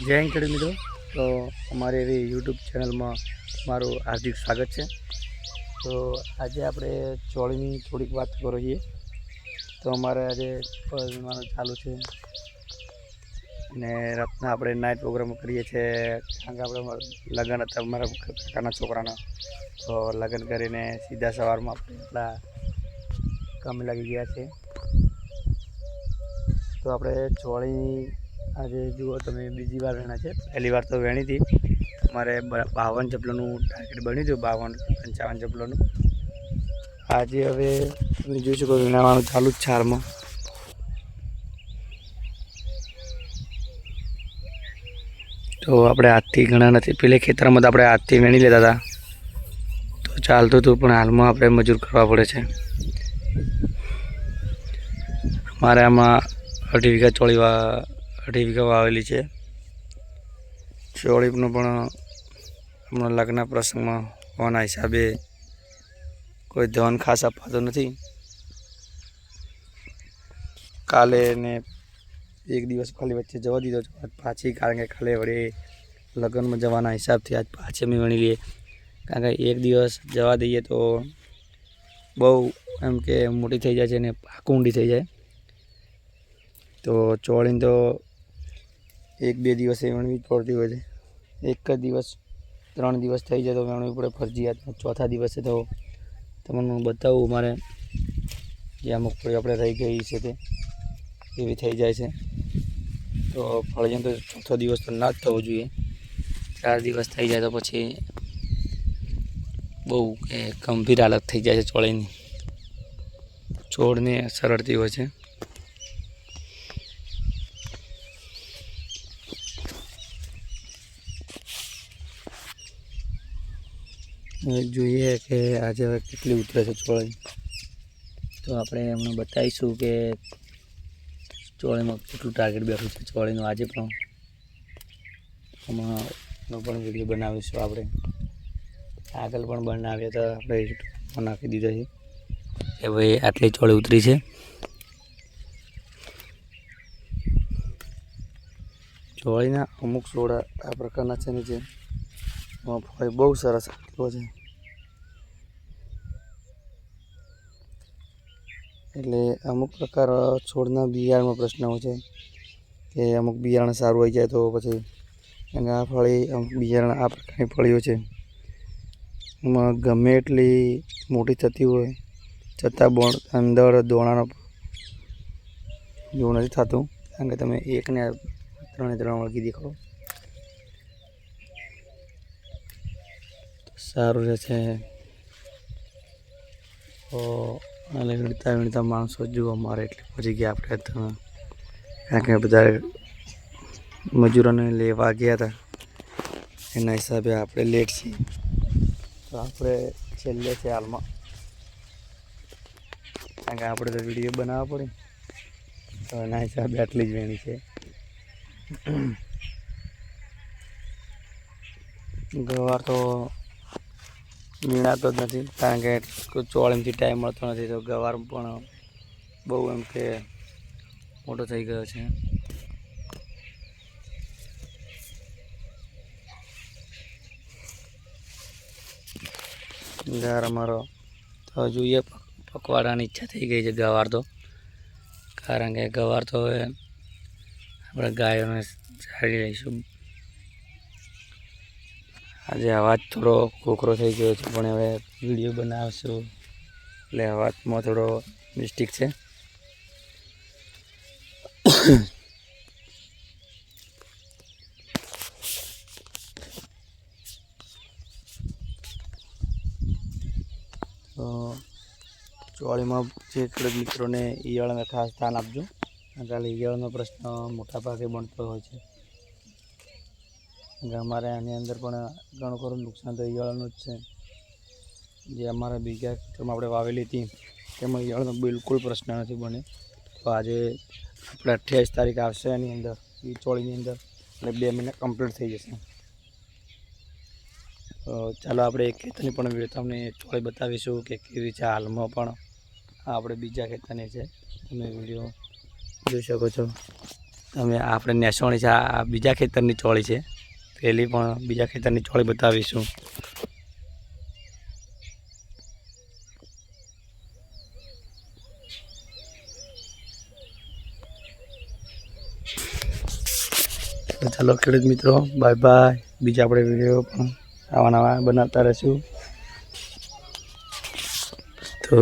જય હિન્દ મિત્રો. તો અમારી એવી યુટ્યુબ ચેનલમાં મારું હાર્દિક સ્વાગત છે. તો આજે આપણે ચોળીની થોડીક વાત કરીએ. તો અમારે આજે વિમાનો ચાલુ છે. અને રાતના આપણે નાઇટ પ્રોગ્રામ કરીએ છીએ. કારણ કે આપણે લગ્ન હતા અમારા કાકાના છોકરાના. તો લગ્ન કરીને સીધા સવારમાં આપણે એટલા કામે લાગી ગયા છે. તો આપણે ચોળી આજે જુઓ તમે બીજી વાર વેણા છે. પહેલી વાર તો વેણી હતી. મારે બ- બાવન ચપલોનું ટાર્ગેટ બન્યું હતું, બાવન પંચાવન ચપલોનું આજે હવે તમે જોઈ શકો વીણાવાનું ચાલુ જ છે હાલમાં. તો આપણે હાથથી ઘણા નથી, પેલે ખેતરમાં તો આપણે હાથથી વેણી લેતા હતા. તો ચાલતું હતું, પણ હાલમાં આપણે મજૂર કરવા પડે છે. મારે આમાં અઢી વીઘા ચોળી વા અઢી વીઘા વાવેલી છે. ચોળીપનું પણ હમણાં લગ્ન પ્રસંગમાં હોવાના હિસાબે કોઈ ધન ખાસ અપાતું નથી. કાલે ને એક દિવસ ખાલી વચ્ચે જવા દીધો છે પાછી કારણ કે કાલે વળી લગ્નમાં જવાના હિસાબથી આજ પાછી અમે વણી લઈએ. કારણ કે એક દિવસ જવા દઈએ તો બહુ એમ કે મોટી થઈ જાય છે ને પાક ઊંડી થઈ જાય. તો ચોળીને તો એક બે દિવસે વણવી જ પડતી હોય છે. એક જ દિવસ, ત્રણ દિવસ થઈ જાય તો વણવી પડે. ફરજિયાત ચોથા દિવસે તો તમને હું બતાવું મારે જે અમુક કોઈ આપણે રહી ગઈ છે તે, એવી થઈ જાય છે. તો ફળિયામ તો ચોથો દિવસ તો ના જ થવો જોઈએ. ચાર દિવસ થઈ જાય તો પછી બહુ કે ગંભીર હાલત થઈ જાય છે ચોળીની. છોડને સરળતી હોય છે. જોઈએ કે આજે હવે કેટલી ઉતરે છે ચોળી તો આપણે એમને બતાવીશું કે ચોળીમાં કેટલું ટાર્ગેટ બેઠું છે ચોળીનું આજે પણ. એમાં પણ વીડિયો બનાવીશું આપણે. આગળ પણ બનાવીએ તો આપણે યુટ્યુબમાં નાખી દીધા છે કે ભાઈ આટલી ચોળી ઉતરી છે. ચોળીના અમુક સોડા આ પ્રકારના છે ને જે એમાં ફળ બહુ સરસ આવતો છે. એટલે અમુક પ્રકાર છોડના બિયારણમાં પ્રશ્ન હોય છે કે અમુક બિયારણ સારું આવી જાય તો પછી અને આ ફળી અમુક બિયારણ આ પ્રકારની ફળીઓ છે. એમાં ગમે એટલી મોટી થતી હોય, છતાં બોણ, અંદર દોણાનો જેવું નથી થતું, કારણ કે તમે એકને ત્રણે ત્રણ વળગી દેખાડો સારું રહે છે. તો અને વીણતા વીણતા માણસો જુઓ અમારે એટલે પહોંચી ગયા આપણે કારણ કે બધા મજૂરોને લેવા ગયા હતા. એના હિસાબે આપણે લેટ છીએ. તો આપણે છેલ્લે છે હાલમાં. કારણ કે આપણે તો વીડિયો બનાવવા પડે. તો એના હિસાબે આટલી જ વેણી છે. ગવાર તો વીણાતો જ નથી. કારણ કે ચોળીમથી ટાઈમ મળતો નથી તો ગવાર પણ બહુ એમ કે મોટો થઈ ગયો છે. ગાર અમારો તો જોઈએ પકવાડાની ઈચ્છા થઈ ગઈ છે ગવાર તો. કારણ કે ગવાર તો હવે આપણે ગાયોને ચારી લઈશું. આજે અવાજ થોડો કોકરો થઈ ગયો છે, પણ હવે વીડિયો બનાવશું. એટલે અવાજમાં થોડો મિસ્ટેક છે. તો ચોળીમાં જે ખેડૂત મિત્રોને ઈયળને ખાસ ધ્યાન આપજો. કારણ કે ઈયળનો પ્રશ્ન મોટા ભાગે બનતો હોય છે. અમારે આની અંદર પણ ઘણું ખરું નુકસાન તો ઈયળનું જ છે. જે અમારા બીજા ખેતરમાં આપણે વાવેલી હતી, તેમાં ઈયળનો બિલકુલ પ્રશ્ન નથી બને તો આજે આપણે અઠ્યાવીસ તારીખ આવશે એની અંદર એ ચોળીની અંદર, એટલે બે મહિના કમ્પ્લીટ થઈ જશે. તો ચાલો આપણે એક ખેતરની પણ તમને ચોળી બતાવીશું કે કેવી છે હાલમાં પણ આ આપણે બીજા ખેતરની છે. તમે વીડિયો જોઈ શકો છો. તમે આપણે નેસવાણી છે, આ બીજા ખેતરની ચોળી છે. પેલી પણ બીજા ખેતરની ચોળી બતાવીશું. તો ચાલો ખેડૂત મિત્રો બાય બાય બીજા આપણે વીડિયો પણ આવા નવા બનાવતા રહીશું. તો